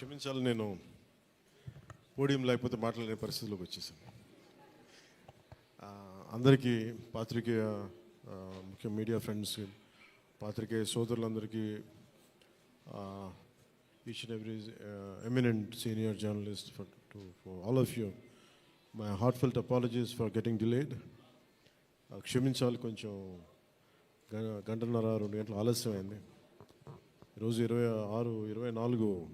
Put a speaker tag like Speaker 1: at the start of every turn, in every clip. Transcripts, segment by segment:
Speaker 1: క్షమించాలి నేను పోడియం లేకపోతే మాట్లాడే పరిస్థితిలోకి వచ్చేసాను. అందరికీ పాత్రికేయ ముఖ్య మీడియా ఫ్రెండ్స్ పాత్రికేయ సోదరులందరికీ each and every eminent senior journalist for to for all of you my heartfelt apologies for getting delayed క్షమించాలి కొంచెం. గ- గంటన్నర రెండు గంటలు ఆలస్యమైంది. ఈరోజు ఇరవై ఆరు ఇరవై నాలుగు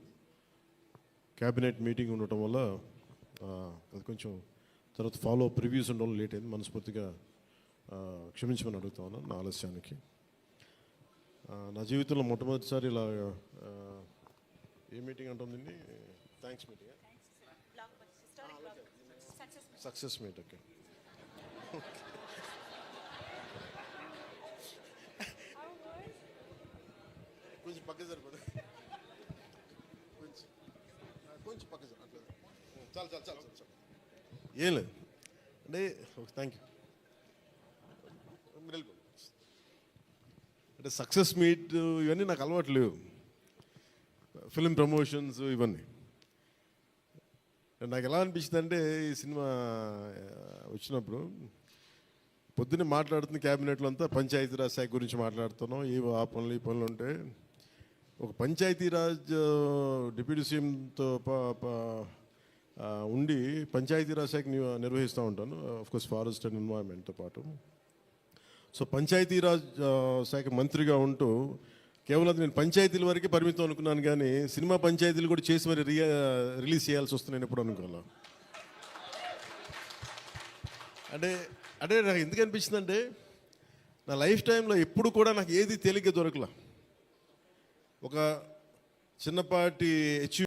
Speaker 1: క్యాబినెట్ మీటింగ్ ఉండటం వల్ల అది కొంచెం తర్వాత ఫాలో అప్ రివ్యూస్ ఉండడం లేట్ అయింది. మనస్ఫూర్తిగా క్షమించమని అడుగుతా ఉన్నాను నా ఆలస్యానికి. నా జీవితంలో మొట్టమొదటిసారి ఇలా ఏ మీటింగ్ అంటుంది thanks meeting success meet okay కొంచెం పక్క సరిపోదు కొంచెం కొంచెం పక్క అట్లా. చాలు చాలు చాలు ఏం లేదు. అంటే థ్యాంక్ యూ మీరు అంటే సక్సెస్ మీట్ ఇవన్నీ నాకు అలవాటు లేవు. ఫిలిం ప్రమోషన్స్ ఇవన్నీ. నాకు ఎలా అనిపించింది అంటే ఈ సినిమా వచ్చినప్పుడు పొద్దున్నే మాట్లాడుతున్న క్యాబినెట్లో అంతా పంచాయతీరాజ్ శాఖ గురించి మాట్లాడుతున్నాం ఏ ఆ పనులు ఈ పనులు ఉంటే ఒక పంచాయతీరాజ్ డిప్యూటీ సీఎంతో ఉండి పంచాయతీరాజ్ శాఖ నిర్వహిస్తూ ఉంటాను. కోర్స్ ఫారెస్ట్ అండ్ ఎన్వైర్న్మెంట్తో పాటు. సో పంచాయతీరాజ్ శాఖ మంత్రిగా ఉంటూ కేవలం నేను పంచాయతీల వరకే పరిమితం అనుకున్నాను కానీ సినిమా పంచాయతీలు కూడా చేసి మరి రియా రిలీజ్ చేయాల్సి వస్తుంది నేను ఎప్పుడు అనుకోలే అంటే అంటే నాకు ఎందుకు అనిపించిందంటే నా లైఫ్ టైంలో ఎప్పుడు కూడా నాకు ఏది తేలిగ్గా దొరకలా. ఒక చిన్నపాటి అచీవ్